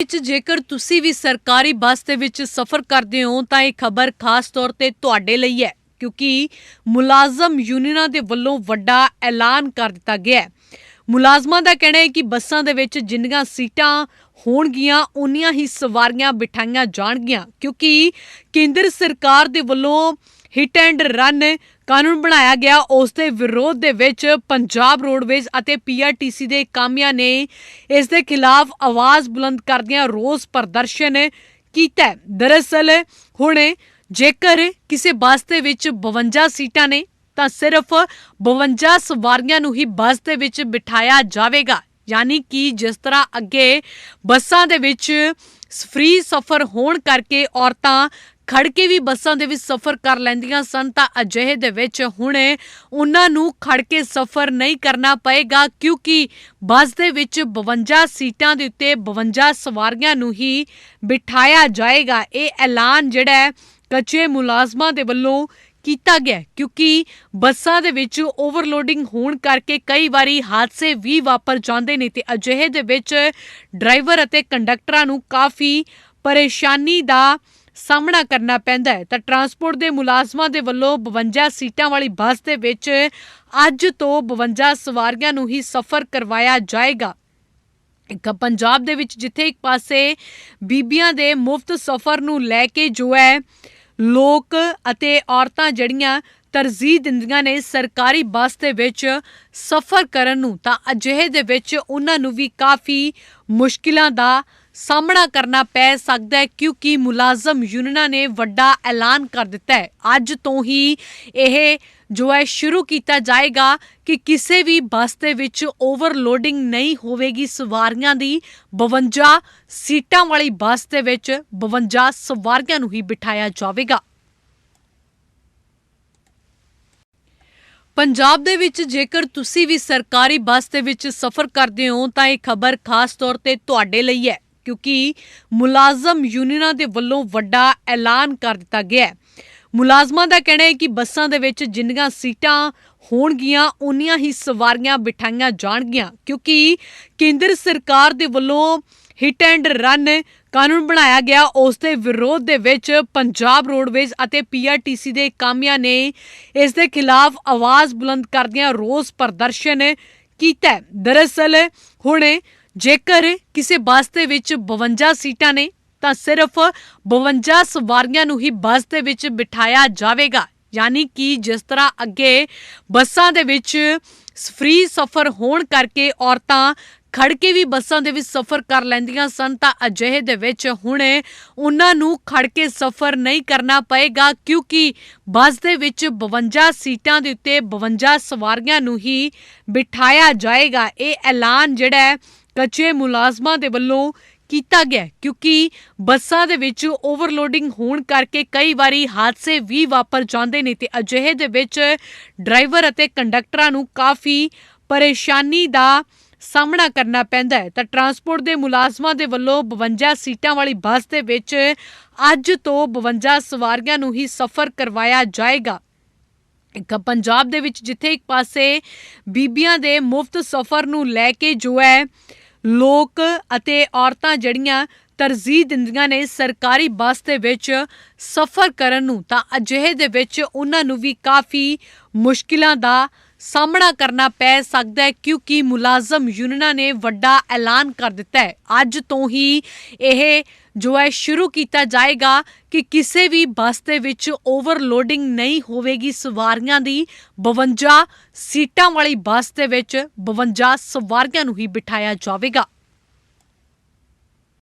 ਵਿੱਚ ਜੇਕਰ ਤੁਸੀਂ ਵੀ ਸਰਕਾਰੀ ਬੱਸ ਦੇ ਵਿੱਚ ਸਫ਼ਰ ਕਰਦੇ ਹੋ, ਤਾਂ ਇਹ ਖਬਰ ਖਾਸ ਤੌਰ ਤੇ ਤੁਹਾਡੇ ਲਈ ਹੈ, ਕਿਉਂਕਿ ਮੁਲਾਜ਼ਮ ਯੂਨੀਅਨਾਂ ਦੇ ਵੱਲੋਂ ਵੱਡਾ ਐਲਾਨ ਕਰ ਦਿੱਤਾ ਗਿਆ ਹੈ। ਮੁਲਾਜ਼ਮਾਂ ਦਾ ਕਹਿਣਾ ਹੈ ਕਿ ਬੱਸਾਂ ਦੇ ਵਿੱਚ ਜਿੰਨੀਆਂ ਸੀਟਾਂ ਹੋਣਗੀਆਂ ਉਨੀਆਂ ਹੀ ਸਵਾਰੀਆਂ ਬਿਠਾਈਆਂ ਜਾਣਗੀਆਂ, ਕਿਉਂਕਿ ਕੇਂਦਰ ਸਰਕਾਰ ਦੇ ਵੱਲੋਂ ਹਿਟ ਐਂਡ ਰਨ ਕਾਨੂੰਨ ਬਣਾਇਆ ਗਿਆ, ਉਸ ਦੇ ਵਿਰੋਧ ਦੇ ਵਿੱਚ ਪੰਜਾਬ ਰੋਡਵੇਜ਼ ਅਤੇ ਪੀਆਰਟੀਸੀ ਦੇ ਕਾਮਿਆਂ ਨੇ ਇਸ ਦੇ ਖਿਲਾਫ ਆਵਾਜ਼ ਬੁਲੰਦ ਕਰਦਿਆਂ ਰੋਸ ਪ੍ਰਦਰਸ਼ਨ ਕੀਤਾ ਦਰਅਸਲ ਹੁਣ ਜੇਕਰ ਕਿਸੇ ਬੱਸ ਦੇ ਵਿੱਚ 52 ਸੀਟਾਂ ਨੇ, ਤਾਂ ਸਿਰਫ 52 ਸਵਾਰੀਆਂ ਨੂੰ ਹੀ ਬੱਸ ਦੇ ਵਿੱਚ ਬਿਠਾਇਆ ਜਾਵੇਗਾ। ਯਾਨੀ ਕਿ ਜਿਸ ਤਰ੍ਹਾਂ ਅੱਗੇ ਬੱਸਾਂ ਦੇ ਵਿੱਚ ਫ੍ਰੀ ਸਫ਼ਰ ਹੋਣ ਕਰਕੇ ਔਰਤਾਂ ਖੜ ਕੇ ਵੀ ਬੱਸਾਂ ਦੇ ਵਿੱਚ ਸਫ਼ਰ ਕਰ ਲੈਂਦੀਆਂ ਸਨ, ਤਾਂ ਅਜਿਹੇ ਦੇ ਵਿੱਚ ਹੁਣ ਉਹਨਾਂ ਨੂੰ ਖੜ ਕੇ ਸਫ਼ਰ ਨਹੀਂ ਕਰਨਾ ਪਏਗਾ, ਕਿਉਂਕਿ ਬੱਸ ਦੇ ਵਿੱਚ 52 ਸੀਟਾਂ ਦੇ ਉੱਤੇ 52 ਸਵਾਰੀਆਂ ਨੂੰ ਹੀ ਬਿਠਾਇਆ ਜਾਏਗਾ। ਇਹ ਐਲਾਨ ਜਿਹੜਾ ਕੱਚੇ ਮੁਲਾਜ਼ਮਾਂ ਦੇ ਵੱਲੋਂ ਕੀਤਾ ਗਿਆ ਕਿਉਂਕਿ ਬੱਸਾਂ ਦੇ ਵਿੱਚ ਓਵਰਲੋਡਿੰਗ ਹੋਣ ਕਰਕੇ ਕਈ ਵਾਰੀ ਹਾਦਸੇ ਵੀ ਵਾਪਰ ਜਾਂਦੇ ਨੇ ਤੇ ਅਜਿਹੇ ਦੇ ਵਿੱਚ ਡਰਾਈਵਰ ਅਤੇ ਕੰਡਕਟਰਾਂ ਨੂੰ ਕਾਫੀ ਪਰੇਸ਼ਾਨੀ ਦਾ ਸਾਹਮਣਾ ਕਰਨਾ ਪੈਂਦਾ ਹੈ। ਤਾਂ ਟਰਾਂਸਪੋਰਟ ਦੇ ਮੁਲਾਜ਼ਮਾਂ ਦੇ ਵੱਲੋਂ 52 ਸੀਟਾਂ ਵਾਲੀ ਬੱਸ ਦੇ ਵਿੱਚ ਅੱਜ ਤੋਂ 52 ਸਵਾਰੀਆਂ ਨੂੰ ਹੀ ਸਫ਼ਰ ਕਰਵਾਇਆ ਜਾਏਗਾ। ਇੱਕ ਪੰਜਾਬ ਦੇ ਵਿੱਚ ਜਿੱਥੇ ਇੱਕ ਪਾਸੇ ਬੀਬੀਆਂ ਦੇ ਮੁਫਤ ਸਫ਼ਰ ਨੂੰ ਲੈ ਕੇ ਜੋ ਹੈ, ਲੋਕ ਅਤੇ ਔਰਤਾਂ ਜਿਹੜੀਆਂ ਤਰਜੀਹ ਦਿੰਦੀਆਂ ਨੇ ਸਰਕਾਰੀ ਬੱਸ ਦੇ ਵਿੱਚ ਸਫ਼ਰ ਕਰਨ ਨੂੰ, ਤਾਂ ਅਜਿਹੇ ਦੇ ਵਿੱਚ ਉਹਨਾਂ ਨੂੰ ਵੀ ਕਾਫੀ ਮੁਸ਼ਕਿਲਾਂ ਦਾ ਸਾਹਮਣਾ ਕਰਨਾ ਪੈ ਸਕਦਾ ਹੈ ਕਿਉਂਕਿ ਮੁਲਾਜ਼ਮ ਯੂਨੀਅਨਾਂ ਨੇ ਵੱਡਾ ਐਲਾਨ ਕਰ ਦਿੱਤਾ ਹੈ। ਅੱਜ ਤੋਂ ਹੀ ਇਹ ਜੋ ਹੈ ਸ਼ੁਰੂ ਕੀਤਾ ਜਾਏਗਾ ਕਿ ਕਿਸੇ ਵੀ ਬੱਸ ਦੇ ਵਿੱਚ ਓਵਰਲੋਡਿੰਗ ਨਹੀਂ ਹੋਵੇਗੀ। ਸਵਾਰੀਆਂ ਦੀ 52 ਸੀਟਾਂ ਵਾਲੀ ਬੱਸ ਦੇ ਵਿੱਚ 52 ਸਵਾਰੀਆਂ ਨੂੰ ਹੀ ਬਿਠਾਇਆ ਜਾਵੇਗਾ। ਪੰਜਾਬ ਦੇ ਵਿੱਚ ਜੇਕਰ ਤੁਸੀਂ ਵੀ ਸਰਕਾਰੀ ਬੱਸ ਦੇ ਵਿੱਚ ਸਫ਼ਰ ਕਰਦੇ ਹੋ ਤਾਂ ਇਹ ਖਬਰ ਖਾਸ ਤੌਰ ਤੇ ਤੁਹਾਡੇ ਲਈ ਹੈ। ਕਿਉਂਕਿ ਮੁਲਾਜ਼ਮ ਯੂਨੀਅਨਾਂ ਦੇ ਵੱਲੋਂ ਵੱਡਾ ਐਲਾਨ ਕਰ ਦਿੱਤਾ ਗਿਆ ਹੈ। ਮੁਲਾਜ਼ਮਾਂ ਦਾ ਕਹਿਣਾ ਹੈ ਕਿ ਬੱਸਾਂ ਦੇ ਵਿੱਚ ਜਿੰਨੀਆਂ ਸੀਟਾਂ ਹੋਣਗੀਆਂ ਉਨੀਆਂ ਹੀ ਸਵਾਰੀਆਂ ਬਿਠਾਈਆਂ ਜਾਣਗੀਆਂ, ਕਿਉਂਕਿ ਕੇਂਦਰ ਸਰਕਾਰ ਦੇ ਵੱਲੋਂ ਹਿੱਟ ਐਂਡ ਰਨ ਕਾਨੂੰਨ ਬਣਾਇਆ ਗਿਆ। ਉਸ ਦੇ ਵਿਰੋਧ ਦੇ ਵਿੱਚ ਪੰਜਾਬ ਰੋਡਵੇਜ਼ ਅਤੇ ਪੀਆਰਟੀਸੀ ਦੇ ਕਾਮਿਆਂ ਨੇ ਇਸ ਦੇ ਖਿਲਾਫ ਆਵਾਜ਼ ਬੁਲੰਦ ਕਰਦਿਆਂ ਰੋਸ ਪ੍ਰਦਰਸ਼ਨ ਕੀਤਾ ਦਰਅਸਲ, ਹੁਣੇ ਜੇਕਰ ਕਿਸੇ ਬੱਸ ਦੇ ਵਿੱਚ 52 ਸੀਟਾਂ ਨੇ, ਤਾਂ ਸਿਰਫ 52 ਸਵਾਰੀਆਂ ਨੂੰ ਹੀ ਬੱਸ ਦੇ ਵਿੱਚ ਬਿਠਾਇਆ ਜਾਵੇਗਾ। ਯਾਨੀ ਕਿ ਜਿਸ ਤਰ੍ਹਾਂ ਅੱਗੇ ਬੱਸਾਂ ਦੇ ਵਿੱਚ ਫ੍ਰੀ ਸਫ਼ਰ ਹੋਣ ਕਰਕੇ ਔਰਤਾਂ ਖੜ ਕੇ ਵੀ ਬੱਸਾਂ ਦੇ ਵਿੱਚ ਸਫ਼ਰ ਕਰ ਲੈਂਦੀਆਂ ਸਨ, ਤਾਂ ਅਜਿਹੇ ਦੇ ਵਿੱਚ ਹੁਣ ਉਹਨਾਂ ਨੂੰ ਖੜ ਕੇ ਸਫ਼ਰ ਨਹੀਂ ਕਰਨਾ ਪਏਗਾ, ਕਿਉਂਕਿ ਬੱਸ ਦੇ ਵਿੱਚ 52 ਸੀਟਾਂ ਦੇ ਉੱਤੇ 52 ਸਵਾਰੀਆਂ ਨੂੰ ਹੀ ਬਿਠਾਇਆ ਜਾਏਗਾ। ਇਹ ਐਲਾਨ ਜਿਹੜਾ ਹੈ ਕੱਚੇ ਮੁਲਾਜ਼ਮਾਂ ਦੇ ਵੱਲੋਂ ਕੀਤਾ ਗਿਆ ਕਿਉਂਕਿ ਬੱਸਾਂ ਦੇ ਵਿੱਚ ਓਵਰਲੋਡਿੰਗ ਹੋਣ ਕਰਕੇ ਕਈ ਵਾਰੀ ਹਾਦਸੇ ਵੀ ਵਾਪਰ ਜਾਂਦੇ ਨੇ ਤੇ ਅਜਿਹੇ ਦੇ ਵਿੱਚ ਡਰਾਈਵਰ ਅਤੇ ਕੰਡਕਟਰਾਂ ਨੂੰ ਕਾਫੀ ਪਰੇਸ਼ਾਨੀ ਦਾ ਸਾਹਮਣਾ ਕਰਨਾ ਪੈਂਦਾ ਹੈ। ਤਾਂ ਟਰਾਂਸਪੋਰਟ ਦੇ ਮੁਲਾਜ਼ਮਾਂ ਦੇ ਵੱਲੋਂ 52 ਸੀਟਾਂ ਵਾਲੀ ਬੱਸ ਦੇ ਵਿੱਚ ਅੱਜ ਤੋਂ 52 ਸਵਾਰੀਆਂ ਨੂੰ ਹੀ ਸਫ਼ਰ ਕਰਵਾਇਆ ਜਾਏਗਾ। ਇੱਕ ਪੰਜਾਬ ਦੇ ਵਿੱਚ ਜਿੱਥੇ ਇੱਕ ਪਾਸੇ ਬੀਬੀਆਂ ਦੇ ਮੁਫਤ ਸਫ਼ਰ ਨੂੰ ਲੈ ਕੇ ਜੋ ਹੈ ਲੋਕ ਅਤੇ ਔਰਤਾਂ ਜਿਹੜੀਆਂ ਤਰਜੀਹ ਦਿੰਦੀਆਂ ਨੇ ਸਰਕਾਰੀ ਬੱਸ ਦੇ ਵਿੱਚ ਸਫ਼ਰ ਕਰਨ ਨੂੰ, ਤਾਂ ਅਜਿਹੇ ਦੇ ਵਿੱਚ ਉਹਨਾਂ ਨੂੰ ਵੀ ਕਾਫੀ ਮੁਸ਼ਕਿਲਾਂ ਦਾ ਸਾਹਮਣਾ ਕਰਨਾ ਪੈ ਸਕਦਾ ਹੈ, ਕਿਉਂਕਿ ਮੁਲਾਜ਼ਮ ਯੂਨੀਅਨਾਂ ਨੇ ਵੱਡਾ ਐਲਾਨ ਕਰ ਦਿੱਤਾ ਹੈ। ਅੱਜ ਤੋਂ ਹੀ ਇਹ ਜੋ ਹੈ ਸ਼ੁਰੂ ਕੀਤਾ ਜਾਏਗਾ ਕਿ ਕਿਸੇ ਵੀ ਬੱਸ ਦੇ ਵਿੱਚ ਓਵਰਲੋਡਿੰਗ ਨਹੀਂ ਹੋਵੇਗੀ। ਸਵਾਰੀਆਂ ਦੀ 52 ਸੀਟਾਂ ਵਾਲੀ ਬੱਸ ਦੇ ਵਿੱਚ 52 ਸਵਾਰੀਆਂ ਨੂੰ ਹੀ ਬਿਠਾਇਆ ਜਾਵੇਗਾ।